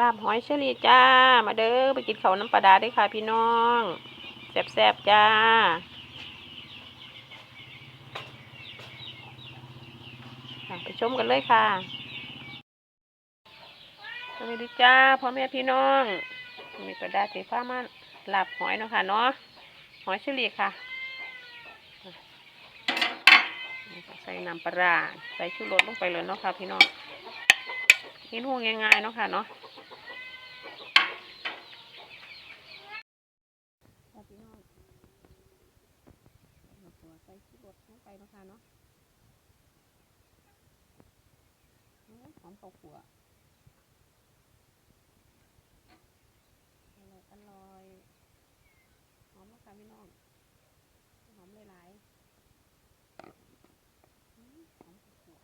ลาบหอยเชอรี่จ้า มาเด้อไปกินเขาน้ำปลาดาได้ค่ะพี่น้องแซ่บๆจ้า ไปชมกันเลยค่ะสวัสดีจ้าพ่อแม่พี่น้องมีกระดาษสีฟ้ามาลาบหอยเนาะค่ะเนาะหอยเชอรี่ค่ะใส่น้ำปลาร้าใส่ชูรสลงไปเลยเนาะค่ะพี่น้องกินหูง่ายๆเนาะค่ะเนาะพี่น้องเอาตัวใส่ขี้รถลงไปนะคะเนาะหอมข้าวคั่วอร่อยอร่อยหอมมากค่ะพี่น้องหอมหลายๆหอมข้าวคั่ว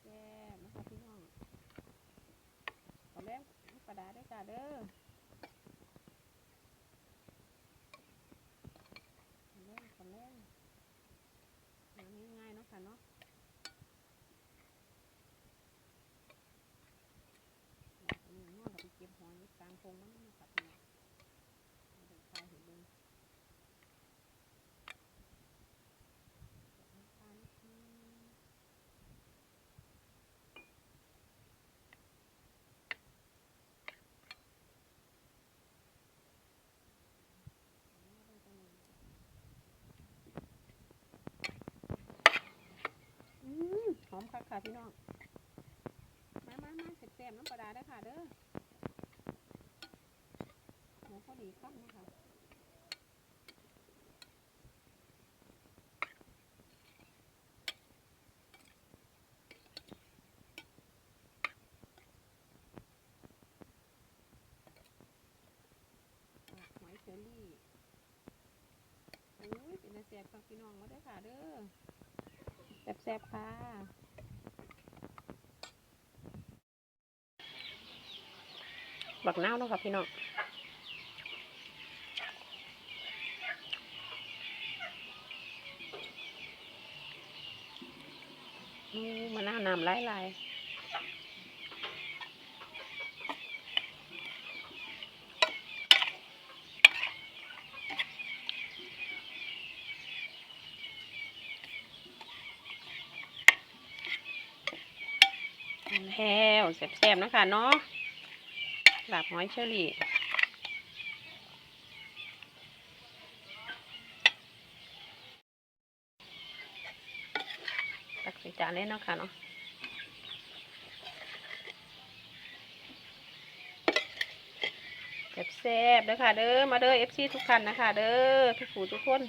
แซ่บนะคะพี่น้องขอแรงปลาดาด้วยจ้าเด้อ คนแรกคนแรกหาง่ายๆเนาะค่ะเนาะอันนี้นอนกับไปเก็บห อยกลางพงมันนี่นะครับพี่น้องเอาเด็กชายเห็นเบิ่งจับน้ำตาลนิดนึงเอาเบิ่งจังหอยอืมหอมค่ะค่ะพี่น้อง มามามาเสร็จแต้มน้ำปลาดาได้ค่ะเด้อีครับนะคะหอยเชอรี่โอ้ยเป็นแซ่บครับพี่น้องมาได้ค่ะเด้อแซ่บๆค่ะบักน้าวเนาะค่ะพี่น้อง อู้มะนาน้ำไหลไหลายแล้วแซ่บๆนะคะเนาะหลาบหอยเชอรี่ ตักใส่จานเลยเนาะค่ะเนาะแซ่บๆเด้อค่ะเด้อมาเด้อเอฟซีทุกท่านนะคะเด้อทุกผู้ทุกคน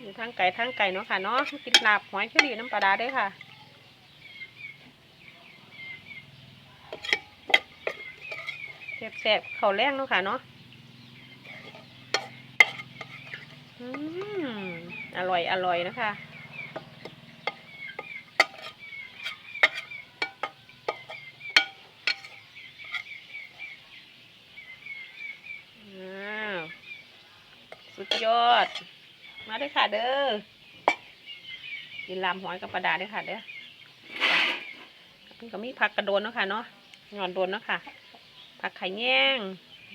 อยู่ทางไก่ทางไก่เนาะค่ะเนาะกินลาบหอยเชอรี่น้ำปลาดาเด้อค่ะแซ่บๆเขาวแรงเนาะค่ะเนาะอืมอร่อยอร่อยนะคะ อ้าว สุ ดยอด มาด้วยค่ะเด้อกินลามหอยกับปลาดาด้วยค่ะเด้อมันก็มีผักกระโดนเนาะค่ะเนาะงอนโดนเนาะค่ะ ผักไข่แง่ง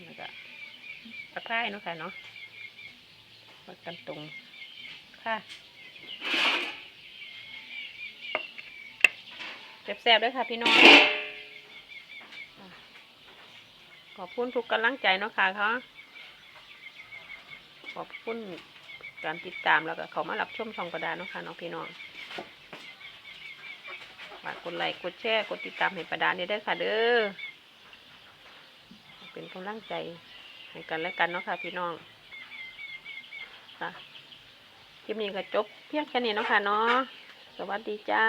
แล้วก็ผักไข่เนาะค่ะเนาะผักกันตรงค่ะแซ่บๆด้วยค่ะพี่น้อง ขอบคุณทุกกำลังใจเนาะค่ะเขา ขอบคุณการติดตามแล้วก็เขามารับชมช่องกระดาษเนะค่ะน้องพี่น้องฝากกดไลค์กดแชร์กดติดตามให้ประดานได้ด้ค่ะเด้อเป็นกำลังใจให้กันและกันเนาะค่ะพี่น้องค่ะคลิปนี้ก็จบเพียงแค่นี้เนาะค่ะเนาะสวัสดีจ้า